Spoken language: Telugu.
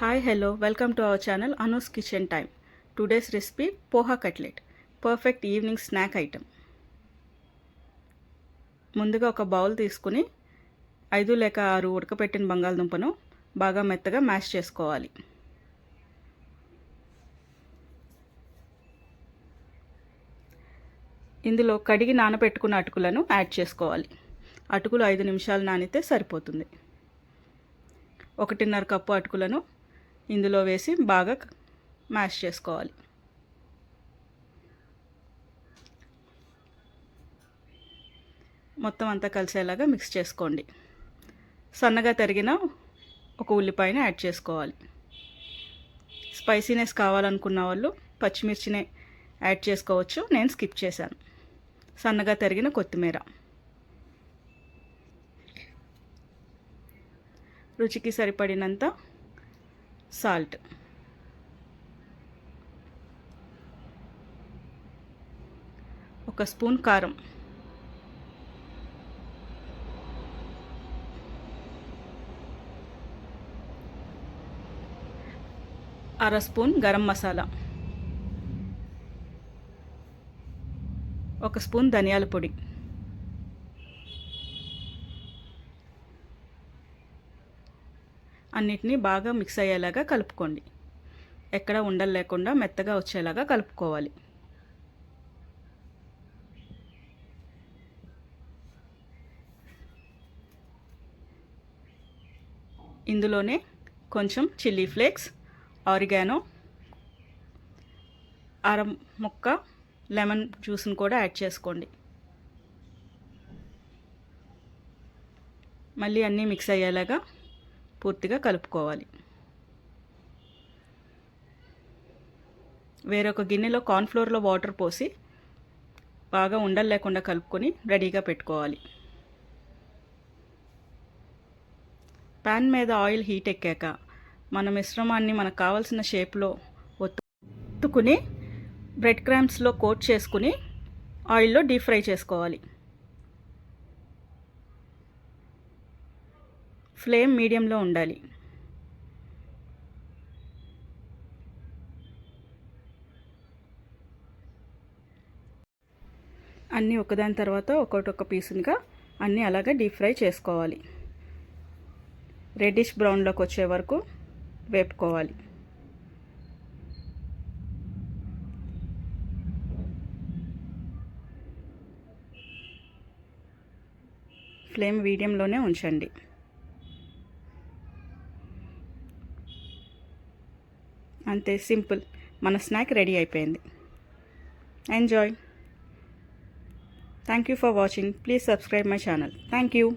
Hi hello welcome to our channel Anu's kitchen time today's recipe poha cutlet perfect evening snack item ముందుగా ఒక బౌల్ తీసుకుని ఐదు లేక ఆరు ఉడకపెట్టిన బంగాళదుంపను బాగా మెత్తగా మ్యాష్ చేసుకోవాలి. ఇందులో కడిగి నానబెట్టుకున్న అటుకులను యాడ్ చేసుకోవాలి. అటుకులు ఐదు నిమిషాలు నానితే సరిపోతుంది. ఒకటిన్నర కప్పు అటుకులను ఇందులో వేసి బాగా మ్యాష్ చేసుకోవాలి. మొత్తం అంతా కలిసేలాగా మిక్స్ చేసుకోండి. సన్నగా తరిగిన ఒక ఉల్లిపాయని యాడ్ చేసుకోవాలి. స్పైసీనెస్ కావాలనుకున్న వాళ్ళు పచ్చిమిర్చిని యాడ్ చేసుకోవచ్చు. నేను స్కిప్ చేశాను. సన్నగా తరిగిన కొత్తిమీర. రుచికి సరిపడినంత సాల్ట్. ఒక స్పూన్ కారం. అర స్పూన్ గరం మసాలా. ఒక స్పూన్ ధనియాల పొడి. అన్నిటినీ బాగా మిక్స్ అయ్యేలాగా కలుపుకోండి. ఎక్కడ ఉండలు లేకుండా మెత్తగా వచ్చేలాగా కలుపుకోవాలి. ఇందులోనే కొంచెం చిల్లీ ఫ్లేక్స్ ఆరిగానో అర ముక్క లెమన్ జ్యూస్ని కూడా యాడ్ చేసుకోండి. మళ్ళీ అన్నీ మిక్స్ అయ్యేలాగా పూర్తిగా కలుపుకోవాలి. వేరొక గిన్నెలో కార్న్ఫ్లోర్లో వాటర్ పోసి బాగా ఉండలు లేకుండా కలుపుకొని రెడీగా పెట్టుకోవాలి. ప్యాన్ మీద ఆయిల్ హీట్ ఎక్కాక మన మిశ్రమాన్ని మనకు కావాల్సిన షేప్లో ఒత్తుకుని బ్రెడ్ క్రామ్స్లో కోట్ చేసుకుని ఆయిల్లో డీప్ ఫ్రై చేసుకోవాలి. ఫ్లేమ్ మీడియంలో ఉండాలి. అన్నీ ఒకదాని తర్వాత ఒక్కొక్క పీసులుగా అన్నీ అలాగే డీప్ ఫ్రై చేసుకోవాలి. రెడ్డిష్ బ్రౌన్లోకి వచ్చే వరకు వేపుకోవాలి. ఫ్లేమ్ మీడియంలోనే ఉంచండి. అంతే సింపుల్. మన స్నాక్ రెడీ అయిపోయింది. Enjoy. Thank you for watching. Please subscribe my channel. Thank you